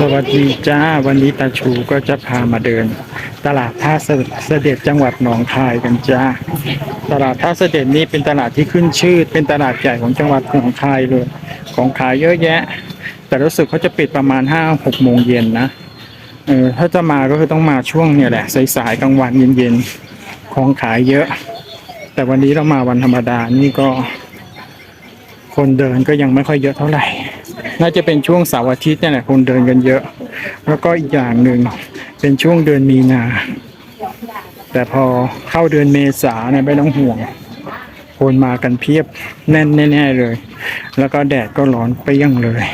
สวัสดีจ้า วันนี้ตาชูก็จะพามาเดิน ตลาดท่าเสด็จจังหวัดหนองคายกันจ้า ตลาดท่าเสด็จนี้เป็นตลาดที่ขึ้นชื่อ เป็นตลาดใหญ่ของจังหวัดหนองคายเลย ของขายเยอะแยะ แต่รู้สึกเขาจะปิดประมาณห้าหกโมงเย็นนะเออถ้าจะมาก็คือต้องมาช่วงเนี่ยแหละสายๆกลางวันเย็นๆของขายเยอะ แต่วันนี้เรามาวันธรรมดานี่ก็ คนเดินก็ยังไม่ค่อยเยอะเท่าไหร่ น่าจะเป็นช่วงเสาร์อาทิตย์เนี่ยแหละคนเดินกันเยอะ แล้วก็อีกอย่างหนึ่งเป็นช่วงเดือนมีนา แต่พอเข้าเดือนเมษาเนี่ยไม่ต้องห่วง คนมากันเพียบแน่นแน่ๆเลย แล้วก็แดดก็ร้อนเปรี้ยงเลย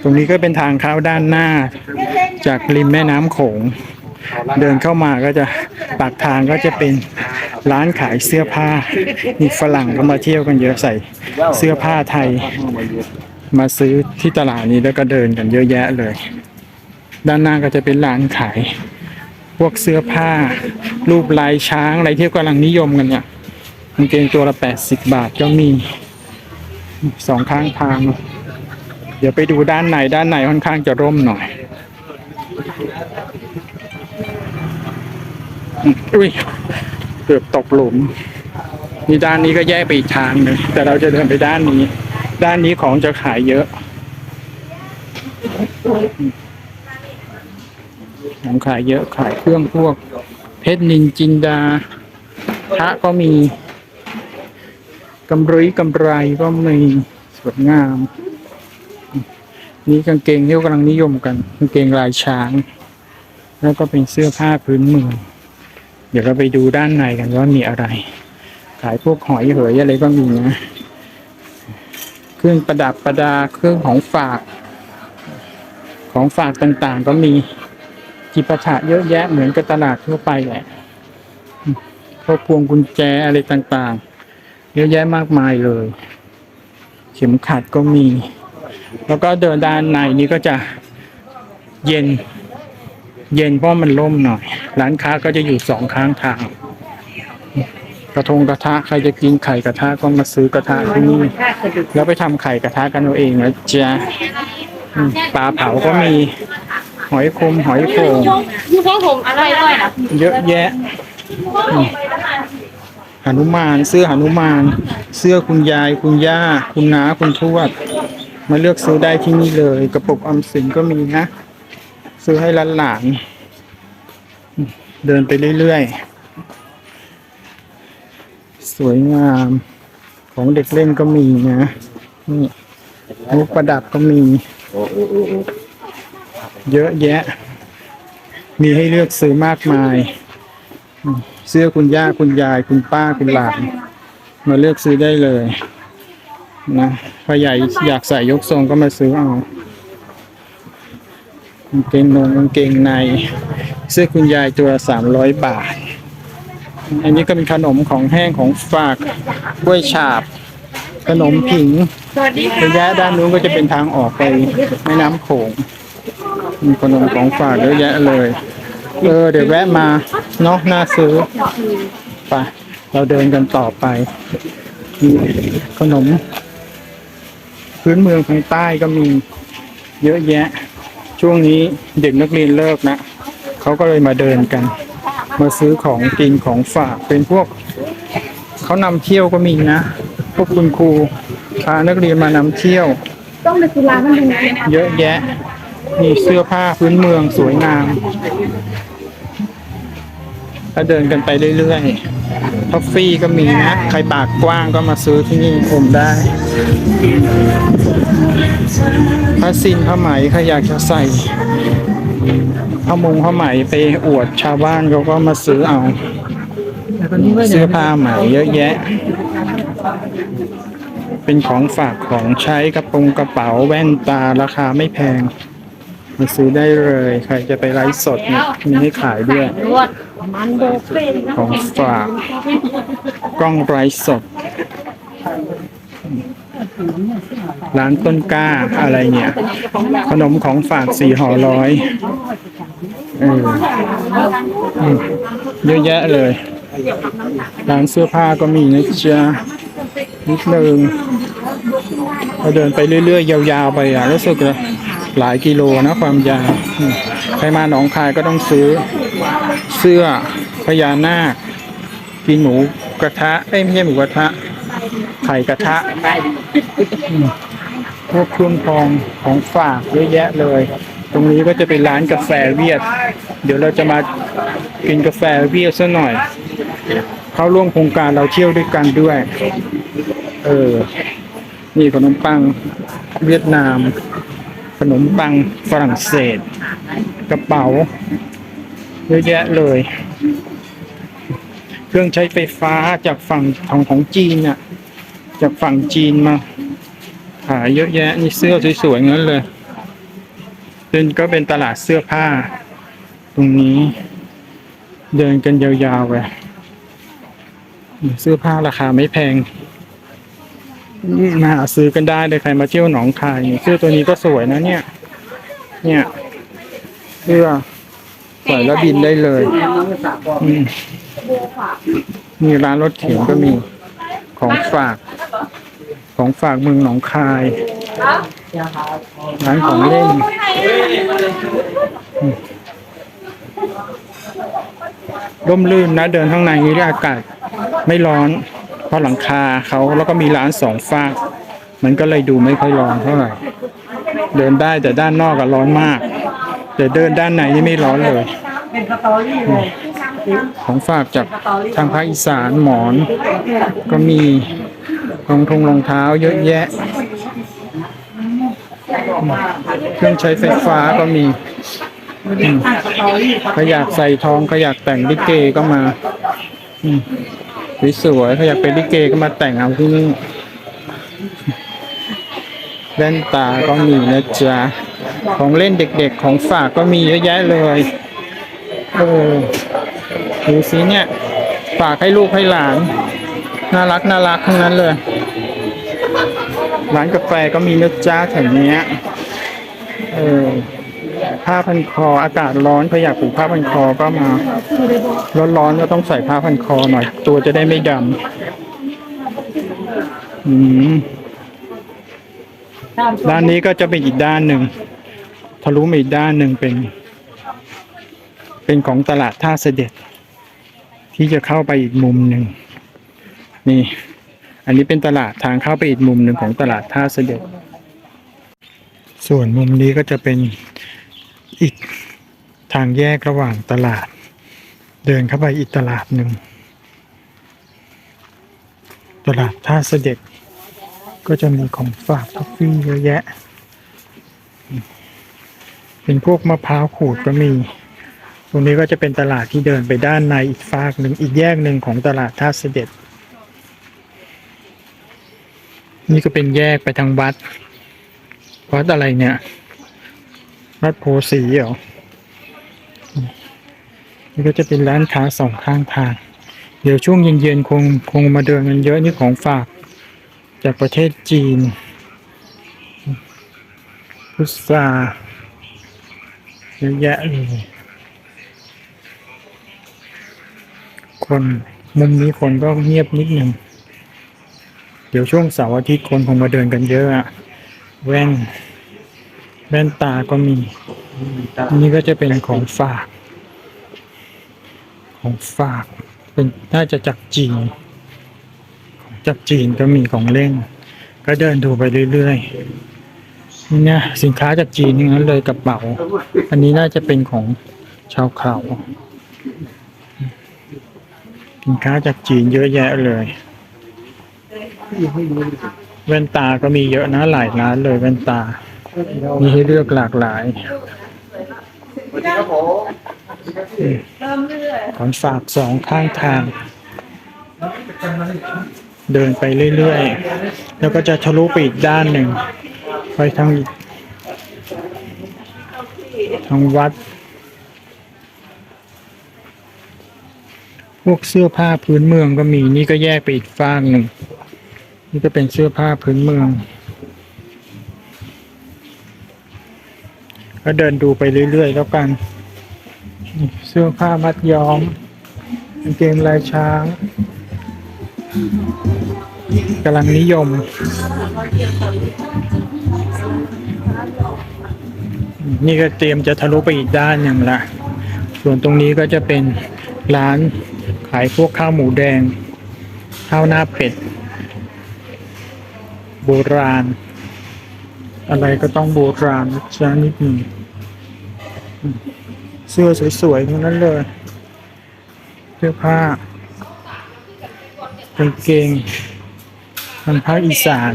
ตรงนี้ก็เป็นทางเข้าด้านหน้า จากริมแม่น้ำโขง เดินเข้ามาก็จะปากทางก็จะเป็นร้านขายเสื้อผ้ามีฝรั่งก็มาเที่ยวกันเยอะใส่เสื้อผ้าไทย มาซื้อที่ตลาดนี้แล้วก็เดินกันเยอะแยะเลย ด้านหน้าก็จะเป็นร้านขายพวกเสื้อผ้า รูปลายช้างอะไรที่กำลังนิยมกันเนี่ยกางเกงตัวละแปดสิบบาทก็มีสองข้างทาง เดี๋ยวไปดูด้านในด้านในค่อนข้างจะร่มหน่อย อุ้ยเกือบตกหลุมนี่ด้านนี้ก็แยกไปอีกทางหนึ่งแต่เราจะเดินไปด้านนี้ ด้านนี้ของจะขายเยอะของขายเยอะขายเครื่องพวก เพชรนินจินดาพระก็มีกำไรกำไรก็มีสวยงาม นี่กางเกงที่กำลังนิยมกันกางเกงลายช้าง แล้วก็เป็นเสื้อผ้าพื้นเมืองเดี๋ยวเราไปดูด้านในกันว่ามีอะไร ขายพวกหอยเหยอะไรก็มีนะ รื่องประดับประดาเครื่องของฝาก ของฝากต่างๆ ก็มีจิปาถะเยอะแยะเหมือนกับตลาดทั่วไปแหละพวกพวงกุญแจอะไรต่างๆ เยอะแยะมากมายเลย เข็มขัดก็มี แล้วก็เดินด้านในนี้ก็จะเย็น เย็นเพราะมันร่มหน่อย ร้านค้าก็จะอยู่สองข้างทาง กระทงกระทะใครจะกินไข่กระทะก็มาซื้อกระทะที่นี่แล้วไปทำไข่กระทะกันเอาเองนะจ๊ะอืมปลาเผาก็มี หอยคมหอยโข่งยูพวกผมอร่อยด้วยนะเยอะแยะอืมหนุมานเสื้อหนุมาน เสื้อคุณยายคุณย่า คุณน้าคุณทวด มาเลือกซื้อได้ที่นี่เลย กระปุกออมสินก็มีนะ ซื้อให้หลานๆอืมเดินไปเรื่อยๆ สวยงาม ของเด็กเล่นก็มีนะนี่มุกประดับก็มี เยอะแยะ มีให้เลือกซื้อมากมาย เสื้อคุณย่าคุณยาย คุณป้าคุณหลานมาเลือกซื้อได้เลยนะถ้าใหญ่อยากใส่ยกทรงก็มาซื้อเอากางเกงนงกางเกงใน เสื้อคุณยายตัวสามร้อยบาท อันนี้ก็เป็นขนมของแห้งของฝากกล้วยฉาบ ขนมผิงสวัสดีระยะด้านนู้นก็จะเป็นทางออกไปแม่น้ำโขงมีขนมของฝากเยอะแยะเลย เออเดี๋ยวแวะมาเนาะน่าซื้อไปเราเดินกันต่อไปมีขนม พื้นเมืองทางใต้ก็มีเยอะแยะ ช่วงนี้เด็กนักเรียนเลิกนะเขาก็เลยมาเดินกัน มาซื้อของกินของฝากเป็นพวกเขานำเที่ยวก็มีนะ พวกคุณครูพานักเรียนมานำเที่ยว ต้องไปกุลามันเป็นไงเยอะแยะ มีเสื้อผ้าพื้นเมืองสวยงามถ้าเดินกันไปเรื่อยๆท็อฟฟี่ก็มีนะ ใครปากกว้างก็มาซื้อที่นี่ผมได้ผ้าซินผ้าไหมใครอยากจะใส่ ผ้ามงผ้าไหมไปอวดชาวบ้านเขาก็มาซื้อเอาเสื้อผ้าไหมเยอะแยะ เป็นของฝากของใช้กระโปรงกระเป๋าแว่นตาราคาไม่แพง มาซื้อได้เลย ใครจะไปไลฟ์สดเนี่ยมีให้ขายด้วยรวดมันโบเป็นของฝากกล้องไลฟ์สด ร้านต้นกล้าอะไรเนี่ย ขนมของฝากสี่ห่อร้อยเออเยอะแยะเลย ร้านเสื้อผ้าก็มีนะจ๊ะนิดนึงเราเดินไปเรื่อยๆ ยาวๆ ไปอะรู้สึกเลยหลายกิโลนะความยาวใครมาหนองคายก็ต้องซื้อเสื้อพญานาคกินหมูกระทะเอ้ยไม่ใช่หมูกระทะ ไข่กระทะอืมพวกเครื่องทองของฝากเยอะแยะเลย ตรงนี้ก็จะเป็นร้านกาแฟเวียด เดี๋ยวเราจะมากินกาแฟเวียดซะหน่อย เข้าร่วมโครงการเราเที่ยวด้วยกันด้วย เออ นี่ขนมปังเวียดนาม ขนมปังฝรั่งเศส กระเป๋า เยอะแยะเลย เครื่องใช้ไฟฟ้าจากฝั่งของของจีนน่ะ จากฝั่งจีนมาขายเยอะแยะนี่เสื้อสวยๆงั้นเลยเดินก็เป็นตลาดเสื้อผ้า ตรงนี้ เดินกันยาวๆไปเสื้อผ้าราคาไม่แพงมาหาซื้อกันได้เลยใครมาเที่ยวหนองคายเสื้อตัวนี้ก็สวยนะเนี่ย เนี่ยเสื้อใส่แล้วบินได้เลยอืมมีร้านรถเข็นก็มีของฝาก ของฝากเมืองหนองคายร้านของเล่นร่มรื่นนะเดินข้างในนี้อากาศไม่ร้อน เพราะหลังคาเขาแล้วก็มีร้านสองฝาก มันก็เลยดูไม่ค่อยร้อนเท่าไหร่เดินได้แต่ด้านนอกอะร้อนมาก แต่เดินด้านในนี่ไม่ร้อนเลยของฝากจากทางภาคอีสานหมอน ก็มี รองทงรองเท้าเยอะแยะ เครื่องใช้ไฟฟ้าก็มีอืมสตอยากใส่ทองใครอยากแต่งลิเกก็มาอืมสวยๆใครอยากเป็นลิเกก็มาแต่งเอาที่นี่แว่นตาก็มีนะจ๊ะ ของเล่นเด็กๆของฝากก็มีเยอะแยะเลยเออดูสิเนี่ย ฝากให้ลูกให้หลาน น่ารักน่ารักทั้งนั้นเลย ร้านกาแฟก็มีนะจ๊ะแถวนี้เออผ้าพันคออากาศร้อนเขาอยากผูกผ้าพันคอก็มา ร้อนๆก็ต้องใส่ผ้าพันคอหน่อย ตัวจะได้ไม่ดำอืมด้านนี้ก็จะเป็นอีกด้านหนึ่งทะลุมาอีกด้านหนึ่งเป็น เป็นของตลาดท่าเสด็จ ที่จะเข้าไปอีกมุมหนึ่งนี่ อันนี้เป็นตลาดทางเข้าไปอีกมุมหนึ่งของตลาดท่าเสด็จ ส่วนมุมนี้ก็จะเป็นอีกทางแยกระหว่างตลาด เดินเข้าไปอีกตลาดหนึ่ง ตลาดท่าเสด็จ ก็จะมีของฝากกาแฟเยอะแยะ เป็นพวกมะพร้าวขูดก็มีตรงนี้ก็จะเป็นตลาดที่เดินไปด้านในอีกฝากหนึ่งอีกแยกหนึ่งของตลาดท่าเสด็จ นี่ก็เป็นแยกไปทางวัด วัดอะไรเนี่ย วัดโพสีเหรอ นี่ก็จะเป็นร้านค้าสองข้างทาง เดี๋ยวช่วงเย็นๆคงคงมาเดินกันเยอะนี่ของฝากจากประเทศจีน พุทราเยอะแยะเลยคนมุมนี้คนก็เงียบนิดหนึ่ง ดี๋ยวช่วงเสาร์อาทิตย์คนคงมาเดินกันเยอะอะแว่น แว่นตาก็มี นี่ก็จะเป็นของฝาก ของฝากเป็นน่าจะจากจีนจากจีนก็มีของเล่น ก็เดินดูไปเรื่อยๆนี่นะสินค้าจากจีนงนั้นเลยกระเป๋า อันนี้น่าจะเป็นของชาวเขาสินค้าจากจีนเยอะแยะเลย แว่นตาก็มีเยอะนะหลายร้านเลยแว่นตา มีให้เลือกหลากหลายอืมของฝากสองข้างทาง เดินไปเรื่อยๆ แล้วก็จะทะลุไปอีกด้านหนึ่ง ไปทางอีกทางวัด พวกเสื้อผ้าพื้นเมืองก็มีนี่ก็แยกไปอีกฟากหนึ่ง นี่ก็เป็นเสื้อผ้าพื้นเมือง ก็เดินดูไปเรื่อยๆแล้วกัน เสื้อผ้ามัดย้อมกางเกงลายช้างกำลังนิยม นี่ก็เตรียมจะทะลุไปอีกด้านหนึ่งละ ส่วนตรงนี้ก็จะเป็นร้านขายพวกข้าวหมูแดง ข้าวหน้าเป็ด โบราณ อะไรก็ต้องโบราณนะจ๊ะนิดหนึ่งเสื้อสวยๆทั้งนั้นเลย เสื้อผ้ากางเกงทางภาคอีสาน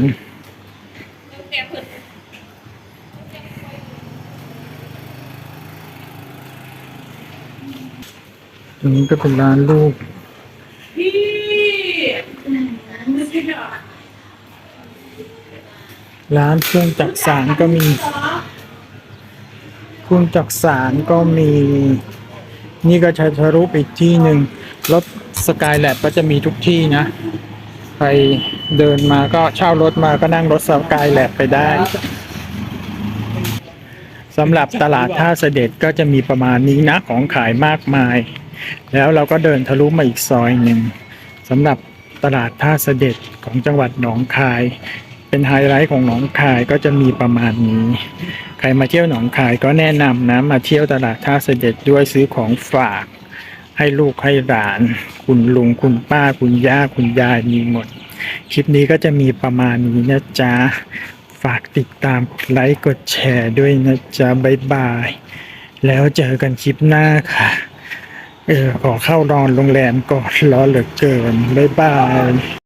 ตรงนี้ก็เป็นร้านลูก ร้านเครื่องจักสารก็มี เครื่องจักสารก็มี นี่ก็จะทะลุปอีกที่หนึ่งรถสกายแลบก็จะมีทุกที่นะใครเดินมาก็เช่ารถมาก็นั่งรถสกายแลบไปได้สำหรับตลาดท่าเสด็จก็จะมีประมาณนี้นะของขายมากมาย แล้วเราก็เดินทะลุมาอีกซอยหนึ่งสำหรับตลาดท่าเสด็จของจังหวัดหนองคาย เป็นไฮไลท์ของหนองคายก็จะมีประมาณนี้ ใครมาเที่ยวหนองคายก็แนะนำนะมาเที่ยวตลาดท่าเสด็จด้วยซื้อของฝาก ให้ลูกให้หลาน คุณลุงคุณป้าคุณย่าคุณยายมีหมด คลิปนี้ก็จะมีประมาณนี้นะจ๊ะ ฝากติดตามกดไลค์กดแชร์ด้วยนะจ๊ะบ๊ายบาย แล้วเจอกันคลิปหน้าค่ะ เออขอเข้านอนโรงแรมก่อนรอเหลือเกินบ๊ายบาย